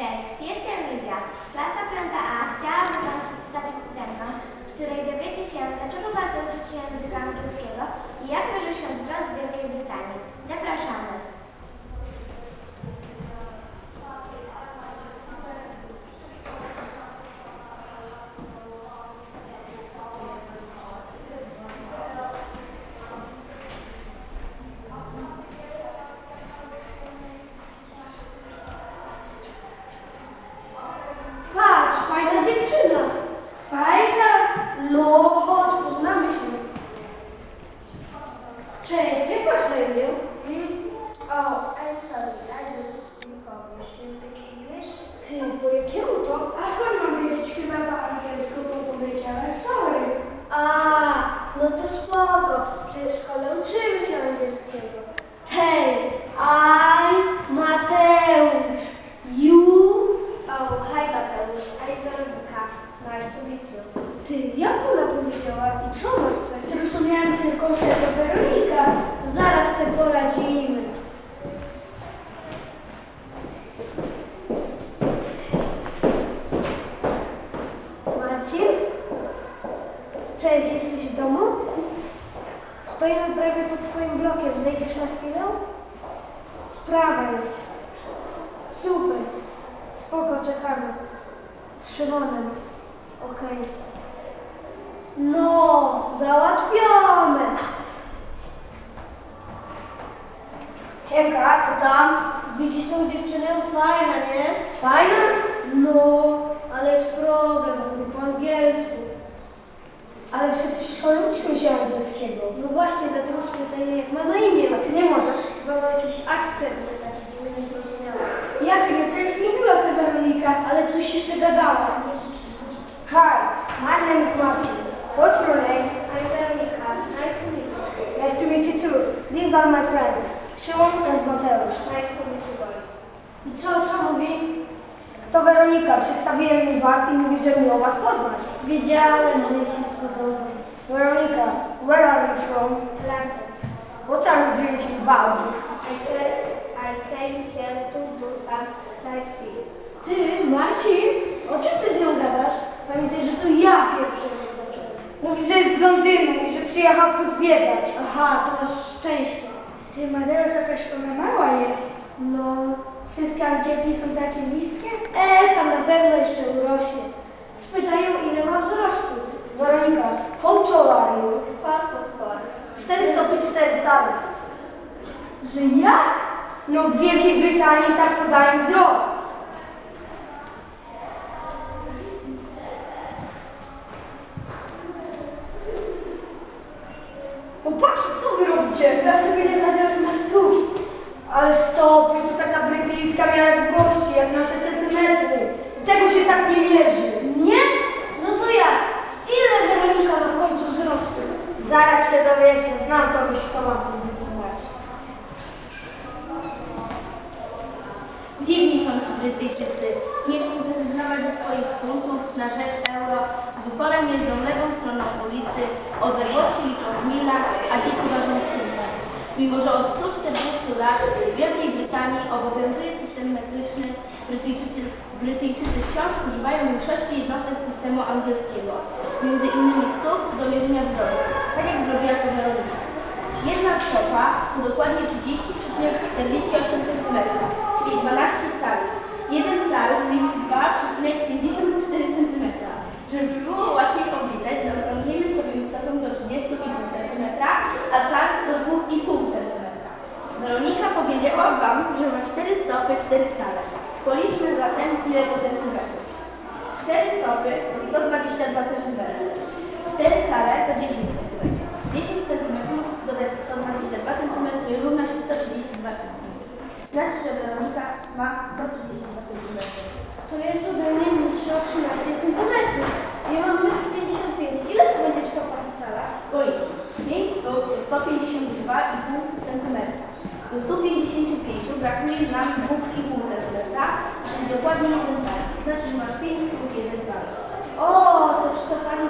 Cześć, jestem Livia. Klasa 5A. Chciałabym Wam przedstawić scenę, z której dowiecie się, dlaczego warto uczyć się języka angielskiego i jak mierzy się wzrost w Wielkiej Brytanii. Zapraszamy. Patrz, fajna dziewczyna. Fajna? No, chodź, poznamy się. Cześć, jak masz na imię? Oh, I'm sorry, I don't speak Polish. You speak English? Ty, po jakiemu to? A skąd mam wiedzieć? Chyba po angielsku, bo powiedziałaś sorry. A, no to spoko. Przecież w szkole uczymy się angielskiego. Hej, I, Mateusz. You? Oh, hi Mateusz. I'm Weronika. Nice to meet you. Ty, jak ona powiedziała i co ona chce? Zrozumiałem tylko, że to Weronika. Zaraz se poradzimy. Marcin? Cześć, jesteś w domu? Stoimy prawie pod twoim blokiem. Zejdziesz na chwilę? Sprawa jest. Super. Spoko, czekamy. Z Szymonem. Okej. No, załatwione. Siemka, co tam? Widzisz tą dziewczynę? Fajna, nie? Fajna? No, ale jest problem, mówi po angielsku. Ale przecież w szkole uczymy się angielskiego. No właśnie, dlatego spytaj, jak ma na imię. A ty nie możesz? Chyba ma jakiś akcent, nie taki nie zrozumiały. Jak nie? Przecież mówiła sobie Weronika. Ale coś jeszcze gadała. Hi, my name is Martin. What's your name? I'm Weronika. Nice to meet you. Nice to meet you too. These are my friends, Szymon and Mateusz. Nice to meet you boys. I co, co mówi? To Weronika, przedstawiłem jej was i mówi, że miło was poznać. Wiedziałem, że jej się spodoba. Weronika, where are you from? London. What are you doing in Wałbrzych? I, I came here to do some sightseeing. Ty, Marcin, o czym ty z nią gadasz? Pamiętaj, że to ja pierwszy zobaczyłem. Mówi, że jest z Londynu i że przyjechał pozwiedzać. Aha, to masz szczęście. Ty, Mateusz, jakaś ona mała jest. No. Wszystkie angielki są takie niskie? E, tam na pewno jeszcze urośnie. Spytają, ile ma wzrostu. Weronika, how tall are you? Four foot four. 4 stopnie 4 cale. Że jak? No w Wielkiej Brytanii tak podają wzrost. Patrz, co wy robicie? Sprawdźcie, ile Mateusz ma stóp. Ale stopy to taka brytyjska miara długości, jak nasze centymetry. Tego się tak nie mierzy. Nie? No to jak? Ile Weronika w końcu wzrostu? Zaraz się dowiecie. Znam kogoś, kto ma to wytłumaczyć. Dziwni są ci Brytyjczycy. Nie chcą zrezygnować ze swoich funtów na rzecz euro, a z uporem jeżdżą lewą stroną ulicy, odległości liczą w milach, a dzieci ważą w. Mimo, że od 140 lat w Wielkiej Brytanii obowiązuje system metryczny, Brytyjczycy, Brytyjczycy wciąż używają większości jednostek systemu angielskiego, między innymi stóp do mierzenia wzrostu, tak jak zrobiła to Weronika. Jedna stopa to dokładnie 30,48 cm, czyli 12 cali. Jeden cal liczy 2,54 cm. Żeby było łatwiej obliczać, zaokrąglimy sobie stopę do 30,5 cm, a cal do 2,5 cm. Weronika powiedziała Wam, że ma 4 stopy, 4 cale. Policzmy zatem, ile to centymetrów. 4 stopy to 122 cm. 4 cale to 10 cm. 10 cm dodać 122 cm równa się 132 cm. Znaczy, że Weronika ma 132 cm. To jest ode mnie niższe o 13 cm. Ja mam 1,55 m. Ile to będzie w stopach? Policzmy. 5 stóp to 152,5 cm. Do 155 brakuje nam 2,5 cm, czyli dokładnie 1 cal. Znaczy, że masz 5 stóp 1 cal. O, to w stopach